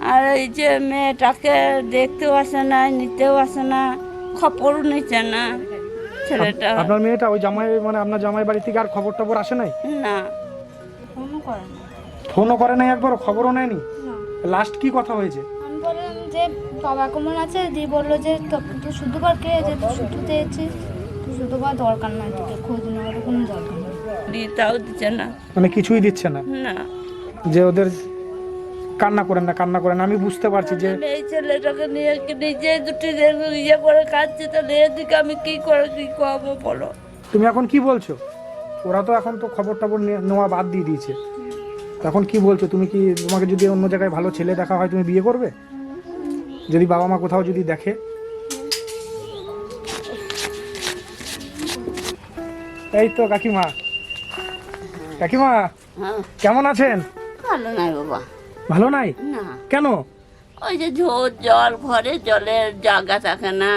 আর এই যে মেয়েটাকে দেখতেও আসে না নিতেও আসে না খবরও নিচ্ছে না ছেলেটা। আপনার মেয়েটা ওই জামাই মানে আপনার জামাই বাড়ি থেকে আর খবর টবর আসে নাই? না। ফোনও করে না। ফোনও করে নাই একবার খবরও নেয়নি? লাস্ট কি কথা হয়েছে? আমি বললাম যে বাবা কেমন আছে দিয়ে বলল যে তো- তুই শুধু বার কে? যে তুই শুধু চেয়েছিস তুই শুধু বার দরকার নাই তোকে খোঁজ নেওয়ার কোনো দরকার নেই। দিতেও দিচ্ছে না। মানে কিছুই দিচ্ছে না? না। যে ওদের কান্না করেন না কান্না করেন আমি বুঝতে পারছি যে এই ছেলেটাকে নিয়ে নিজে দুটি ইয়ে করে কাঁদছে তাহলে এদিকে আমি কি করে কি করব বলো? তুমি এখন কি বলছো? ওরা তো এখন তো খবর টবর নেওয়া বাদ দিয়ে দিয়েছে। এখন কি বলছো? তুমি কি তোমাকে যদি অন্য জায়গায় ভালো ছেলে দেখা হয় তুমি বিয়ে করবে? যদি বাবা মা কোথাও যদি দেখে? এই তো কাকিমা। কাকিমা হ্যাঁ। কেমন আছেন? ভালো নাই বাবা। ভালো নাই? না। কেন? ওই যে ঝোর জল ঘরে জলের জায়গা থাকে না।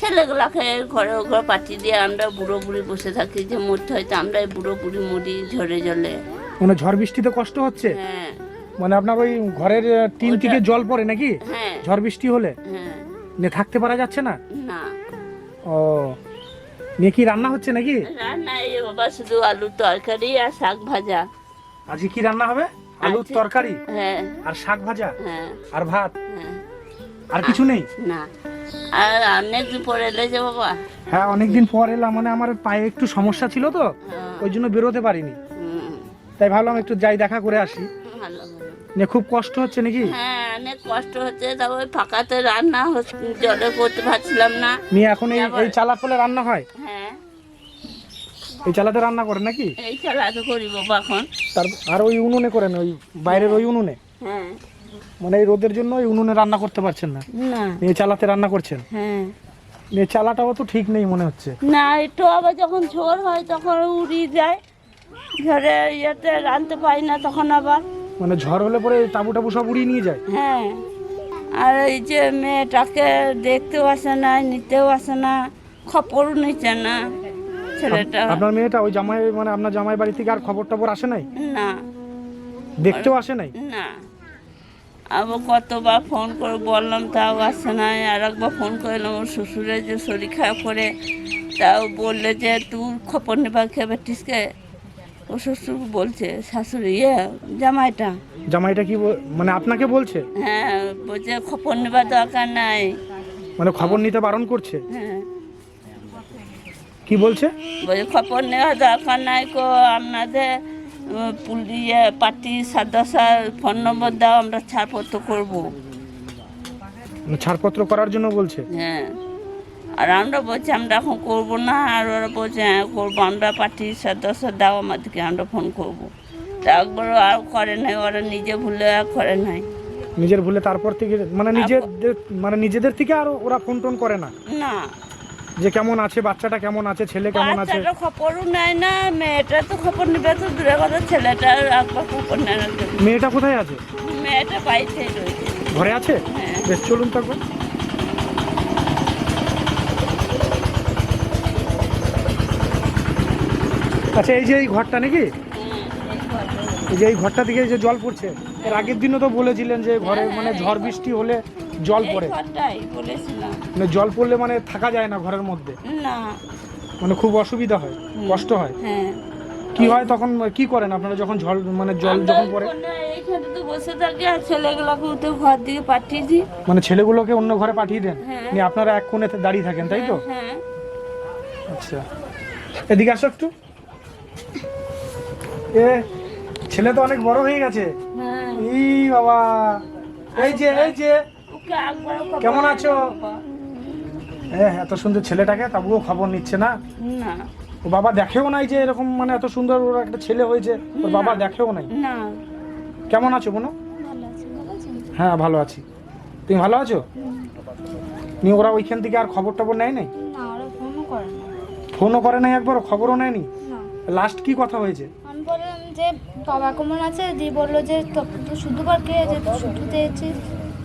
ছেলেগুলাকে ঘরে ঘরে পাঠিয়ে দিয়ে আমরা বুড়ো বুড়ি বসে থাকি যে মরতে হয়তো আমরা বুড়ো বুড়ি মরি ঝরে জলে। মানে ঝড় বৃষ্টিতে কষ্ট হচ্ছে? হ্যাঁ। মানে আপনার ওই ঘরের টিন থেকে জল পড়ে নাকি? হ্যাঁ। ঝড় বৃষ্টি হলে? হ্যাঁ। নিয়ে থাকতে পারা যাচ্ছে না? না। ও। নিয়ে কি রান্না হচ্ছে নাকি? রান্না এই বাবা শুধু আলুর তরকারি আর শাক ভাজা। আজকে কি রান্না হবে? আলুর তরকারি হ্যাঁ। আর শাক ভাজা হ্যাঁ। আর ভাত। হ্যাঁ। আর কিছু নেই? না। আর অনেক দিন পরে এলে যে বাবা। হ্যাঁ অনেকদিন পর এলাম মানে আমার পায়ে একটু সমস্যা ছিল তো হ্যাঁ, ওই জন্য বেরোতে পারিনি। তাই ভাবলাম একটু যাই দেখা করে আসি। নিয়ে খুব কষ্ট হচ্ছে নাকি? হ্যাঁ অনেক কষ্ট হচ্ছে। তা ওই ফাঁকাতে রান্না হচ্ছে জলে করতে পারছিলাম না। নিয়ে এখন এই চালা ফলে রান্না হয়? হ্যাঁ। এই চালাতে রান্না করেন নাকি? এই চালাতে করি বাবা এখন তার আর ওই উনুনে করেন ওই বাইরের ওই উনুনে? হ্যাঁ। মানে এই রোদের জন্য ওই উনুনে রান্না করতে পারছেন না? না। নিয়ে চালাতে রান্না করছেন? হ্যাঁ। নিয়ে চালাটাও তো ঠিক নেই মনে হচ্ছে। না একটু আবার যখন ঝোর হয় তখন উড়িয়ে যায়। ঝড়ে ইয়েতে রানতে পারি না তখন আবার। মানে ঝড় হলে পরে এই তাবু টাবু সব উড়িয়ে নিয়ে যায়? হ্যাঁ। আর এই যে মেয়েটাকে দেখতেও আসে না নিতেও আসে না খবরও নিচ্ছে না। ছেলেটা। আপনার মেয়েটা ওই জামাই মানে আপনার জামাই বাড়ি থেকে আর খবর টবর আসে নাই? না। দেখতেও আসে নাই? না। আবার কতবার ফোন করে বললাম তাও আসছে না আর একবার ফোন করলাম ওর শ্বশুরের যে শরীর খারাপ করে তাও বললে যে তুই খবর নেবা খেয়ে বেটিসকে ও শ্বশুর বলছে শাশুড়ি ইয়ে জামাইটা। জামাইটা কি মানে আপনাকে বলছে? হ্যাঁ বলছে খবর নেবার দরকার নাই। মানে খবর নিতে বারণ করছে? হ্যাঁ। কি বলছে? বলছে খবর নেওয়ার দরকার নাই কো আপনাদের উম, পুল- ইয়ে পার্টি সদস্যর ফোন নম্বর দাও আমরা ছাড়পত্র করব। মানে ছাড়পত্র করার জন্য বলছে? হ্যাঁ। আর আমরা বলছি আমরা এখন করব না। আর ওরা বলছে হ্যাঁ করব আমরা পার্টির সদস্য দাও আমাদেরকে আমরা ফোন করব। তা একবারও আর করে নাই ওরা নিজে ভুলে আর করে নাই। নিজের ভুলে তারপর থেকে মানে নিজেদের মানে নিজেদের থেকে আর ওরা ফোন টোন করে না? না। যে কেমন আছে বাচ্চাটা কেমন আছে ছেলে কেমন আছে? বাচ্চাটা খবরও নেয় না মেয়েটা তো খবর নেবে তো দূরে কথা ছেলেটা একবার খবর নেয় না। মেয়েটা কোথায় আছে? মেয়েটা বাড়িতেই রয়েছে। ঘরে আছে? হ্যাঁ। বেশ চলুন তো আচ্ছা এই যে এই ঘরটা নাকি? এই যে এই ঘরটা থেকে এই যে জল পড়ছে এর আগের দিনও তো বলেছিলেন যে ঘরে মানে ঝড় বৃষ্টি হলে জল পড়ে। ঘরটাই বলেছিলাম। মানে জল পড়লে মানে থাকা যায় না ঘরের মধ্যে? না। মানে খুব অসুবিধা হয় কষ্ট হয়? হ্যাঁ। কি হয় তখন কি করেন আপনারা যখন জল মানে জল যখন পড়ে? এইখানে তো বসে থাকি আর ছেলেগুলোকে তো ঘর দিকে পাঠিয়ে দিই। মানে ছেলেগুলোকে অন্য ঘরে পাঠিয়ে দেন? হ্যাঁ। নিয়ে আপনারা এক কোণে দাঁড়িয়ে থাকেন তাই তো? হ্যাঁ আচ্ছা। এদিকে আসো একটু। এ ছেলে তো অনেক বড় হয়ে গেছে। হ্যাঁ। ই বাবা। এই যে এই যে। কেমন আছো? হ্যাঁ এত সুন্দর ছেলেটাকে তবুও খবর নিচ্ছে না? না। ও বাবা দেখেও নাই যে এরকম মানে এত সুন্দর ওর একটা ছেলে হয়েছে ওর বাবা দেখেও নাই? না। কেমন আছো বোনো ভালো আছে ভালো আছেন? হ্যাঁ ভালো আছি। তুমি ভালো আছো? নিয়ে ওরা ওইখান থেকে আর খবর টবর নেয় নাই? ফোনও করে না। ফোনও করে নাই একবার খবরও নেয়নি? লাস্ট কি কথা হয়েছে? আমি বললাম যে বাবা কেমন আছে? দিয়ে বলল যে শুধু বার কে যে শুধু চেয়েছিস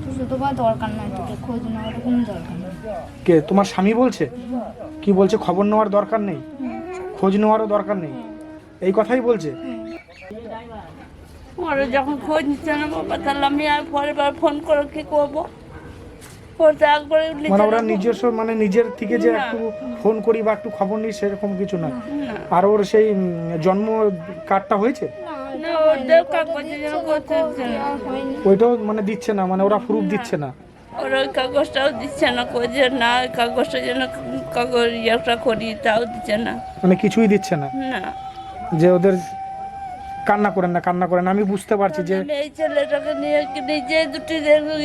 তুই শুধু দরকার নাই তোকে খোঁজ নেওয়ার কোনো দরকার নেই। কে তোমার স্বামী বলছে? কি বলছে? খবর নেওয়ার দরকার নেই? খোঁজ নেওয়ারও দরকার নেই? এই কথাই বলছে? ওরা যখন খোঁজ নিচ্ছে না বাবা তাহলে আমি আর পরের বার ফোন করে কি করব? করতে একবারে মানে ওরা নিজস্ব মানে নিজের থেকে যে একটু ফোন করি বা একটু খবর নিই সেরকম কিছু না। না। আর ওর সেই জন্ম কার্ডটা হয়েছে? না ওদের করতে ওইটাও মানে দিচ্ছে না মানে ওরা প্রুফ দিচ্ছে না। ওরা ওই কাগজটাও দিচ্ছে না কই যে না ওই কাগজটা যেন কাগজ ইয়েটা করি তাও দিচ্ছে না। মানে কিছুই দিচ্ছে না। না। যে ওদের কান্না করেন না কান্না করেন আমি বুঝতে পারছি যে এই ছেলেটাকে নিয়ে নিজে দুটি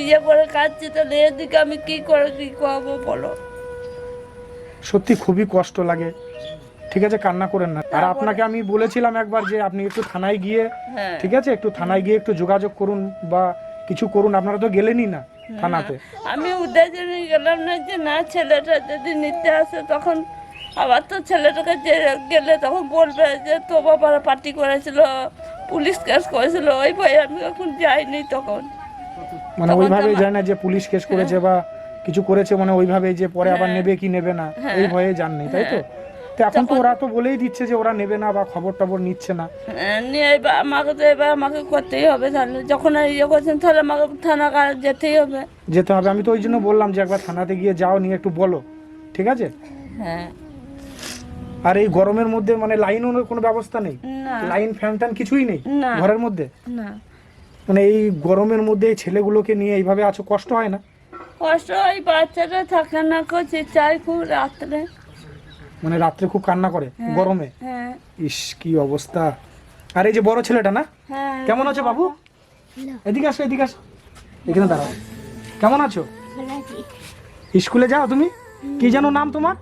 ইয়ে করে কাঁদছি তাহলে এদিকে আমি কি করে কি করব বলো? সত্যি খুবই কষ্ট লাগে। ঠিক আছে কান্না করেন না। আর আপনাকে আমি বলেছিলাম একবার যে আপনি একটু থানায় গিয়ে হ্যাঁ। ঠিক আছে একটু থানায় গিয়ে একটু যোগাযোগ করুন বা কিছু করুন আপনারা তো গেলেনই না থানাতে। আমি উদয় জন্য গেলাম না যে না ছেলেটা যদি নিতে আসে তখন আবার তো ছেলেটাকে যে গেলে তখন বলবে যে তো বাবারা পার্টি করেছিল পুলিশ কেস করেছিল ওই ভয়ে আমি এখন যাইনি তখন। মানে ওইভাবেই যায় না যে পুলিশ কেস করেছে বা কিছু করেছে মানে ওইভাবে যে পরে আবার নেবে কি নেবে না এই ভয়ে যাননি তাই তো? তো এখন তো ওরা তো বলেই দিচ্ছে যে ওরা নেবে না বা খবর টবর নিচ্ছে না। হ্যাঁ, নিয়ে এবার আমাকে তো এবার আমাকে করতেই হবে তাহলে। যখন আর ইয়ে করছেন তাহলে আমাকে থানা যেতেই হবে। যেতে হবে। আমি তো ওই জন্য বললাম যে একবার থানাতে গিয়ে যাও নিয়ে একটু বলো। ঠিক আছে? হ্যাঁ। আর এই গরমের মধ্যে মানে লাইন লাইনও কোনো ব্যবস্থা নেই? লাইন ফ্যান ট্যান কিছুই নেই ঘরের মধ্যে? না। মানে এই গরমের মধ্যে এই ছেলেগুলোকে নিয়ে এইভাবে আছো? কষ্ট হয় না? কষ্ট ওই বাচ্চাটা থাকে না করছে চাই খুব রাত্রে। মানে রাত্রে খুব কান্না করে গরমে। হ্যাঁ। ইস কি অবস্থা। আর এই যে বড় ছেলেটা না? হ্যাঁ কেমন আছো বাবু? এদিকে আসো এদিকে আসো। এখানে দাঁড়াও। কেমন আছো? স্কুলে যাও তুমি? কি জানো নাম তোমার?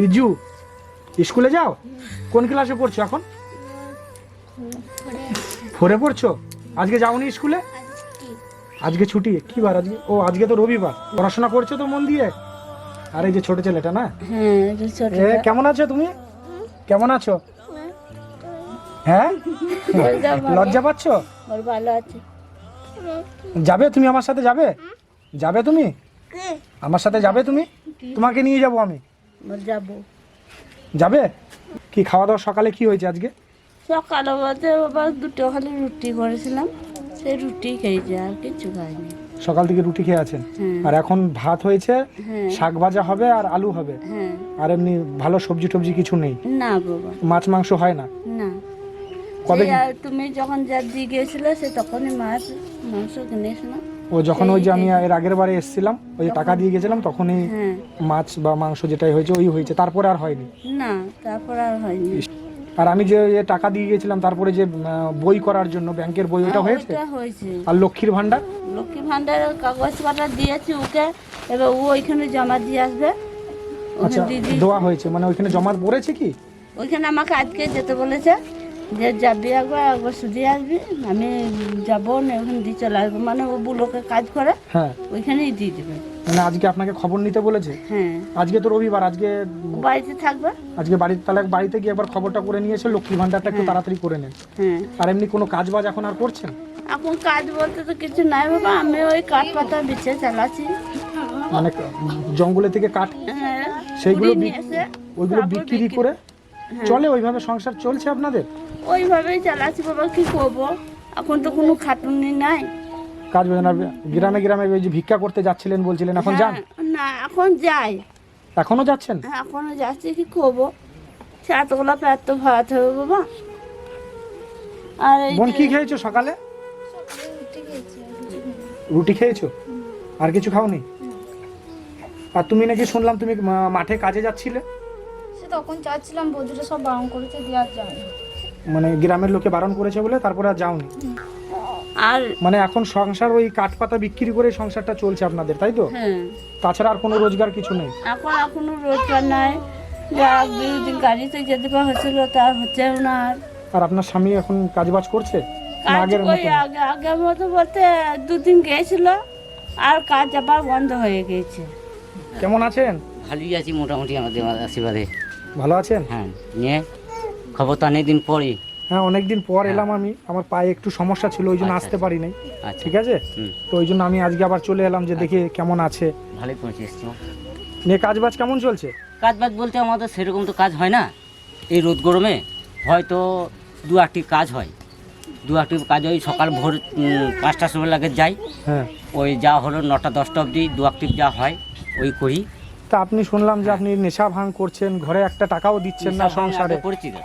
রিজু। স্কুলে যাও? কোন ক্লাসে পড়ছো এখন? ফোরে পড়ছো? আজকে যাওনি স্কুলে? আজকে ছুটি। কি বার আজকে? ও আজকে তো রবিবার। পড়াশোনা করছ তো মন দিয়ে? আর এই যে ছোট ছেলেটা না? হ্যাঁ ছোট কেমন আছো তুমি? কেমন আছো? হ্যাঁ? লজ্জা পাচ্ছ। ভালো আছে। যাবে তুমি আমার সাথে যাবে? যাবে তুমি? আমার সাথে যাবে তুমি? তোমাকে নিয়ে যাব আমি। যাব। যাবে? কি খাওয়া দাওয়া সকালে কি হয়েছে আজকে? সকালে বাবা দুটো খালি রুটি করেছিলাম। সেই রুটি খেয়েছি আর কিছু খাইনি। সকাল থেকে রুটি খেয়ে আছেন। হ্যাঁ। আর এখন ভাত হয়েছে হ্যাঁ। শাক ভাজা হবে আর আলু হবে। হ্যাঁ। আর এমনি ভালো সবজি টবজি কিছু নেই। না বাবা। মাছ মাংস হয় না? না। কবে তুমি যখন যা দিয়ে গিয়েছিলে সে তখনই মাছ মাংস কিনেছিলাম ও যখন ওই যে আমি এর আগের বারে এসেছিলাম ওই যে টাকা দিয়ে গেছিলাম তখনই মাছ বা মাংস যেটাই হয়েছে ওই হয়েছে। তারপরে আর হয়নি? না তারপর আর হয়নি। আর আমি যে যে টাকা দিয়ে গেছিলাম তারপরে যে আহ, বই করার জন্য ব্যাংকের বই ওটা হয়েছে? ওইটা হয়েছে। আর লক্ষ্মীর ভান্ডার লক্ষ্মীর ভান্ডারের কাগজ পাতা দিয়েছি ওকে এবার ও ওইখানে জমা দিয়ে আসবে। আচ্ছা ওখানে দিদি দেওয়া হয়েছে মানে ওইখানে জমা পড়েছে কি? ওইখানে আমাকে আজকে যেতে বলেছে। যে যাবি একবার একবার শুধু আসবি আমি যাব না ওখানে দিয়ে চলে আসব। মানে ও বুলোকে কাজ করে হ্যাঁ। ওইখানেই দিয়ে দেবে। মানে আজকে আপনাকে খবর নিতে বলেছে? হ্যাঁ। আজকে তো রবিবার আজকে বাড়িতে থাকবে? আজকে বাড়িতে তাহলে বাড়িতে গিয়ে একবার খবরটা করে নিয়েছে লক্ষ্মী ভান্ডারটা একটু তাড়াতাড়ি করে নেন হ্যাঁ। আর এমনি কোনো কাজ বাজ এখন আর করছেন? এখন কাজ বলতে তো কিছু নাই বাবা আমি ওই কাঠ পাতা বিছে চালাচ্ছি। মানে জঙ্গলে থেকে কাঠ হ্যাঁ সেইগুলো নিয়ে এসে ওইগুলো বিক্রি বিক্রি- করে চলে? ওইভাবে সংসার চলছে আপনাদের? ওইভাবেই চালাচ্ছি বাবা কি করব? এখন তো কোনো খাটুনি নাই। কাজ বাজ না গ্রামে গ্রামে ওই যে ভিক্ষা করতে যাচ্ছিলেন বলছিলেন এখন যান? হ্যাঁ, না এখন যাই। এখনও যাচ্ছেন? এখনও যাচ্ছি কি করব? সে এতগুলো পেট তো ভাত হবে বাবা। আর এই বোন কি খেয়েছো সকালে? রুটি খেয়েছো? আর কিছু খাওনি? আর তুমি নাকি শুনলাম তুমি মা- মাঠে কাজে যাচ্ছিলে? সে তখন চাচ্ছিলাম বৌদিরা সব বারণ করেছে দেওয়ার জন্য মানে গ্রামের লোকে বারণ করেছে বলে তারপরে আর যাওনি। আর মানে এখন সংসার ওই কাঠ পাতা বিক্রি করে সংসারটা চলছে আপনাদের তাই তো? হ্যাঁ। তাছাড়া আর কোনো রোজগার কিছু নেই? এখন আর কোনো রোজগার নাই। যা দুদিন গাড়িতে যেতে পারা হচ্ছিল তার হচ্ছেও না আর। আর আপনার স্বামী এখন কাজবাজ করছে? না কাজ আগের ওই মতো আগে আগের মতো বলতে দুদিন গিয়েছিল আর কাজ আবার বন্ধ হয়ে গিয়েছে কেমন আছেন? ভালোই আছি মোটামুটি আমাদের আশীর্বাদে। ভালো আছেন? হ্যাঁ নিয়ে খবর তো অনেকদিন পরই। হ্যাঁ অনেকদিন পর এলাম আমি। আমার পায়ে একটু সমস্যা ছিল ওই জন্য আচ্ছা, আসতে পারি নাই আচ্ছা। ঠিক আছে? তো ওই জন্য আমি আজকে আবার চলে এলাম যে দেখি কেমন আছে। ভালোই পৌঁছে এসছো নিয়ে কাজ বাজ কেমন চলছে? কাজ বাজ বলতে আমাদের সেরকম তো কাজ হয় না। এই রোদ গরমে হয়তো দু আটটি কাজ হয়। দু একটি কাজ ওই সকাল ভোর পাঁচটার সময় লাগে যাই। হ্যাঁ। ওই যা হলো নটা দশটা অবধি দু অ্যাক্টিভ যা হয় ওই করি। তা আপনি শুনলাম যে আপনি নেশা ভাঙ করছেন ঘরে একটা টাকাও দিচ্ছেন না সংসারে আগে করেছি তো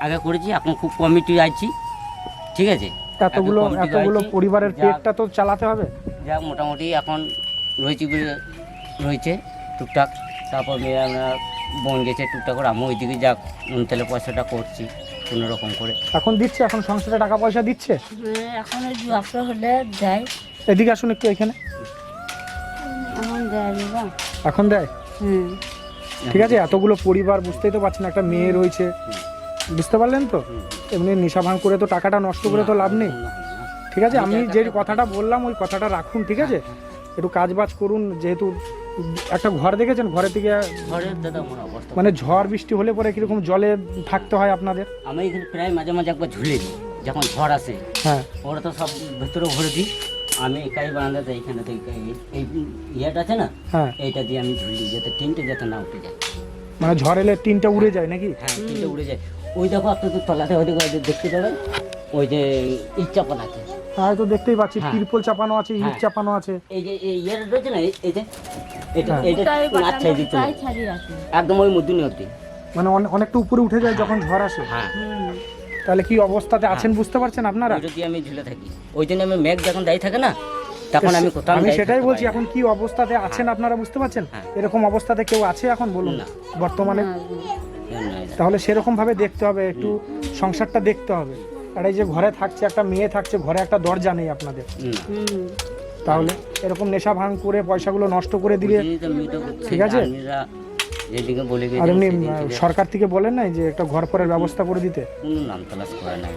আগে করেছি এখন খুব কমিটি আইছি ঠিক আছে? এতগুলো এতগুলো পরিবারের পেটটা তো চালাতে হবে? যা মোটামুটি এখন রয়েছে বলে- রয়েছে টুকটাক। তারপর মেয়ে আমরা বোন গেছে টুকটাক করে আমি ওইদিকে যা নুন তেলে পয়সাটা করছি কোনো রকম করে। এখন দিচ্ছে? এখন সংসারে টাকা পয়সা দিচ্ছে? এখন ওই হলে দেয়। এদিকে আসুন একটু এখানে। এখন দেয় এখন দেয়? ঠিক আছে এতগুলো পরিবার বুঝতেই তো পারছেন একটা মেয়ে রয়েছে। বুঝতে পারলেন তো? এমনি নেশা ভাঙ করে তো টাকাটা নষ্ট করে তো লাভ নেই। ঠিক আছে আমি যে কথাটা বললাম ওই কথাটা রাখুন ঠিক আছে? একটু কাজ বাজ করুন যেহেতু একটা ঘর দেখেছেন ঘরের থেকে মানে ঝড় বৃষ্টি হলে পরে কীরকম জলে থাকতে হয় আপনাদের? আমি এখানে প্রায় মাঝে মাঝে একবার ঝুলে দিই যখন ঝড় আসে। হ্যাঁ। ওরা তো সব ভেতরে ভরে দিই। আমি একাই বারান্দাতে এইখানে এই ইয়েটা আছে না? হ্যাঁ। এইটা দিয়ে আমি ঝুলি যাতে টিনটা যাতে না উঠে যায়। মানে ঝড় এলে টিনটা উড়ে যায় নাকি? হ্যাঁ টিনটা উড়ে যায়। ওই দেখো আপনি তো তলাতে ওইদিকে ওই যে দেখতে পাবেন? ওই যে ইট চাপানো আছে। হ্যাঁ তো দেখতেই পাচ্ছি হ্যাঁ। তিরপল চাপানো আছে ইট হ্যাঁ। চাপানো আছে। এই যে এই ইয়ের রয়েছে না এই- যে এটা। এটা আচ্ছা এই দিচ্ছে ছাড়িয়ে আসে একদম ওই মধ্যে অবধি। মানে অনে- অনেকটা উপরে উঠে যায় যখন ঝড় আসে। হ্যাঁ। তাহলে কি অবস্থাতে আছেন বুঝতে পারছেন আপনারা? যদি আমি ঝুলে থাকি। ওই জন্য আমি মেঘ যখন দায়ী থাকে না তখন আমি কোথাও আমি সেটাই বলছি এখন কি অবস্থাতে আছেন আপনারা বুঝতে পারছেন। এরকম অবস্থাতে কেউ আছে এখন? বলুন। না। বর্তমানে। তাহলে সেরকম ভাবে দেখতে হবে একটু সংসারটা দেখতে হবে। আর এই যে ঘরে থাকছে একটা মেয়ে থাকছে ঘরে একটা দরজা নেই আপনাদের। তাহলে এরকম নেশা ভাঙ করে পয়সাগুলো নষ্ট করে দিলে ঠিক আছে? আর এমনি সরকার থেকে বলেন নাই যে একটা ঘর পরের ব্যবস্থা করে দিতে? কোনো নাম তালাশ করে নাই।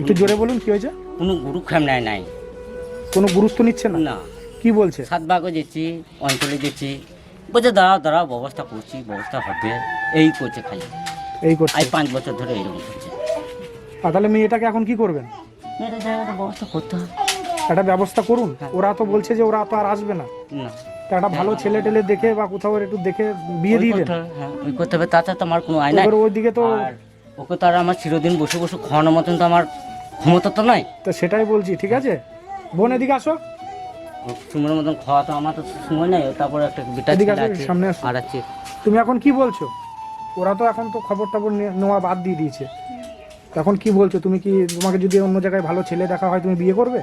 একটু জোরে বলুন কি হয়েছে? কোনো গুরু খাম নাই। নাই কোনো গুরুত্ব নিচ্ছে না? না। কি বলছে? সাত ভাগও যেছি অঞ্চলে যেছি বলছে দাঁড়াও দাঁড়াও ব্যবস্থা করছি ব্যবস্থা হবে এই করছে খালি। এই করছে। আজ পাঁচ বছর ধরে এইরকম করছে। আর তাহলে মেয়েটাকে এখন কি করবেন? জায়গাটা ব্যবস্থা করতে হবে। একটা ব্যবস্থা করুন। ওরা তো বলছে যে ওরা তো আর আসবে না। না। তা একটা ভালো ছেলে টেলে দেখে বা কোথাও একটু দেখে বিয়ে দিয়ে দেন। করতে হবে, হ্যাঁ, ওই করতে হবে। তাছাড়া তো আমার কোনো আয় নাই। এবার ওইদিকে তো আর ওকে তো আর আমার চিরদিন বসে বসে খাওয়ানোর মতন তো আমার ক্ষমতা তো নাই। তো সেটাই বলছি ঠিক আছে? বোন এদিকে আসো। সময়ের মতন খাওয়া তো আমার তো সময় নাই তারপরে একটা বেটা এদিকে ছেলে আসো, আছে সামনে আসো। আর আছে তুমি এখন কি বলছো ওরা তো এখন তো খবর টবর নিয়ে- নেওয়া বাদ দিয়ে দিয়েছে এখন কি বলছো তুমি কি তোমাকে যদি অন্য জায়গায় ভালো ছেলে দেখা হয় তুমি বিয়ে করবে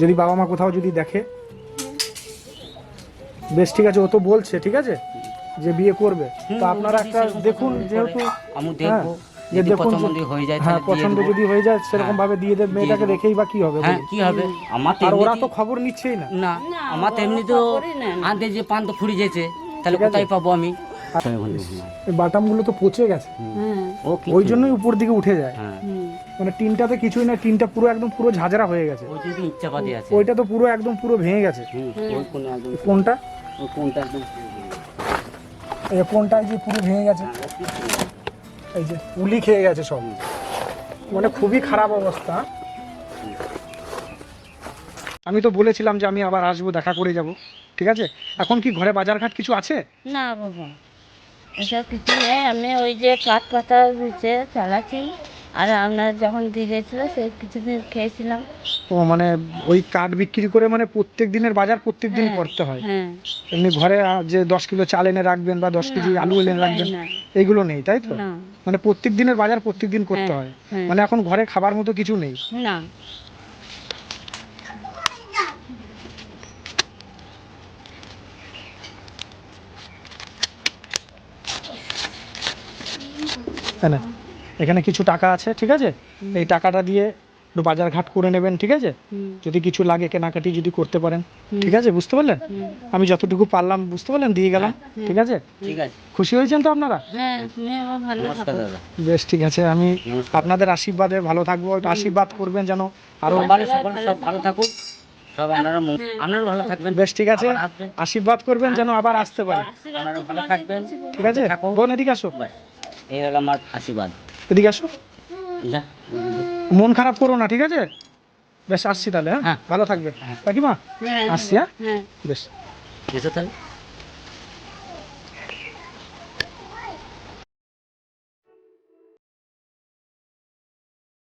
যদি বাবা মা কোথাও যদি দেখে বেশ ঠিক আছে ও তো বলছে ঠিক আছে যে বিয়ে করবে তো আপনারা একটা দেখুন যেহেতু আমি দেখব হ্যাঁ, যে দেখুন পছন্দ হয়ে যায় হ্যাঁ পছন্দ যদি হয়ে যায় সেরকম ভাবে দিয়ে দেবে মেয়েটাকে। দেখেই বা কি হবে হ্যাঁ কি হবে? আমার তো আর ওরা তো খবর নিচ্ছেই না। না আমার তো এমনি তো আনতে যে পান তো ফুরি যেছে তাহলে কোথায় পাবো আমি? এই বাটামগুলো তো পচে গেছে। হ্যাঁ। ওই জন্যই উপর দিকে উঠে যায়। হ্যাঁ। মানে টিনটাতে কিছুই না টিনটা পুরো একদম পুরো ঝাঁঝরা হয়ে গেছে। ওই যদি ইচ্ছা পাতি আছে। ওইটা তো পুরো একদম পুরো ভেঙে গেছে। কোনটা? কোনটা কোনটা যে পুরো ভেঙে গেছে? এই যে উলি খেয়ে গেছে সব। মানে খুবই খারাপ অবস্থা। আমি তো বলেছিলাম যে আমি আবার আসব, দেখা করে যাব। ঠিক আছে? এখন কি ঘরে বাজারঘাট কিছু আছে? না বাবা, এসব কিছু নেই। আমি ওই যে কাঠ পাতা চালাচ্ছি। আর আপনার যখন দিয়ে গেছিল সে কিছুদিন খেয়েছিলাম। ও মানে ওই কাঠ বিক্রি করে মানে প্রত্যেক দিনের বাজার প্রত্যেক দিন হ্যাঁ, করতে হয়। হ্যাঁ। এমনি ঘরে যে দশ কিলো চাল এনে রাখবেন বা দশ কেজি আলু এনে রাখবেন না। এইগুলো নেই তাই তো? না। মানে প্রত্যেক দিনের বাজার প্রত্যেক দিন করতে হ্যাঁ, হয়। হ্যাঁ। মানে এখন ঘরে খাবার মতো কিছু নেই। না। তাই না এখানে কিছু টাকা আছে ঠিক আছে? এই টাকাটা দিয়ে একটু বাজার ঘাট করে নেবেন ঠিক আছে? যদি কিছু লাগে কেনাকাটি যদি করতে পারেন ঠিক আছে? বুঝতে পারলেন? আমি যতটুকু পারলাম বুঝতে পারলেন? দিয়ে গেলাম ঠিক আছে? ঠিক আছে। খুশি হয়েছেন তো আপনারা? হ্যাঁ বেশ ঠিক আছে। আমি আপনাদের আশীর্বাদে ভালো থাকব একটু আশীর্বাদ করবেন যেন আরও সবার সকল সব ভালো থাকুক। সব আপনারা মঙ্গ- আপনারা ভালো থাকবেন। বেশ ঠিক আছে। আশীর্বাদ করবেন যেন আবার আসতে পারি। আপনারা ঠিক আছে? বোন এদিকে আসো। এই হলো আমার আশীর্বাদ। এদিকে আসো। মন খারাপ করো না ঠিক আছে? বেশ আসছি তাহলে হ্যাঁ? হ্যাঁ। ভালো থাকবে। কাকিমা? হ্যাঁ আসছি হ্যাঁ? হ্যাঁ। বেশ। এসো তাহলে।